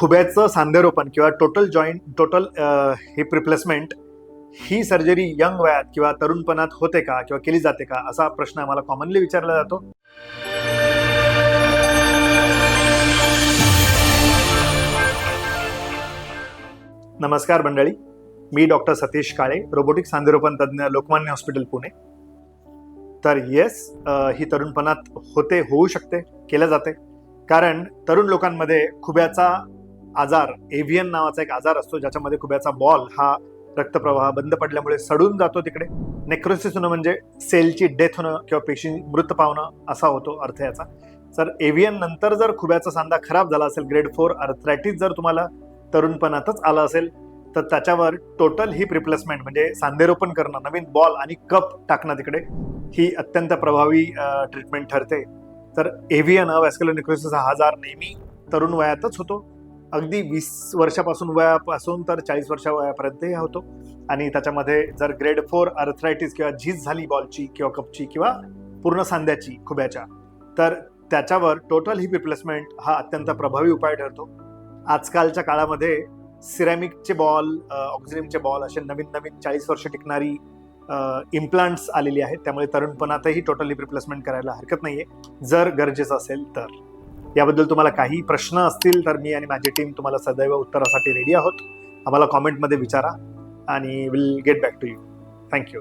खुब्याचं सांधेरोपण किंवा total joint total hip replacement ही surgery young वयात किंवा तरुणपणात होते का किंवा केली जाते का? असा प्रश्न आम्हाला कॉमनली विचारला जातो. नमस्कार मंडळी. मी डॉक्टर सतीश काळे रोबोटिक सांधेरोपण तज्ज्ञ लोकमान्य हॉस्पिटल पुणे. तर येस ही तरुणपणात होते होऊ शकते केलं जाते. कारण तरुण लोकांमध्ये खुब्याचा आजार एव्हियन नावाचा एक आजार असतो ज्याच्यामध्ये खुब्याचा बॉल हा रक्तप्रवाह बंद पडल्यामुळे सडून जातो तिकडे. नेक्रोसिस होणं म्हणजे सेलची डेथ होणं किंवा पेशी मृत पावणं असा होतो अर्थ याचा. तर एव्हियन नंतर जर खुब्याचा सांधा खराब झाला असेल ग्रेड फोर अर्थरायटिस जर तुम्हाला तरुणपणातच आला असेल तर त्याच्यावर टोटल हिप रिप्लेसमेंट म्हणजे सांधेरोपण करणं नवीन बॉल आणि कप टाकणं तिकडे ही अत्यंत प्रभावी ट्रीटमेंट ठरते. तर एव्हियन वॅस्क्युलर निक्रोसिस हा आजार नेहमी तरुण वयातच होतो. अगदी वीस वर्षापासून वयापासून तर चाळीस वर्षा वयापर्यंतही होतो. आणि त्याच्यामध्ये जर ग्रेड फोर अर्थरायटिस किंवा झीज झाली बॉलची किंवा कपची किंवा पूर्ण सांध्याची खुब्याच्या तर त्याच्यावर टोटल हिप रिप्लेसमेंट हा अत्यंत प्रभावी उपाय ठरतो. आजकालच्या काळामध्ये सिरॅमिकचे बॉल ऑक्झिमचे बॉल असे नवीन नवीन चाळीस वर्ष टिकणारी इम्प्लांट्स आलेली आहेत. त्यामुळे तरुणपणातही टोटल हिप रिप्लेसमेंट करायला हरकत नाहीये. जर गरजेचं असेल तर. याबद्दल तुम्हाला काही प्रश्न असतील तर मी आणि माझी टीम तुम्हाला सदैव उत्तरासाठी रेडी आहोत. आम्हाला कॉमेंटमध्ये विचारा आणि will get back to you thank you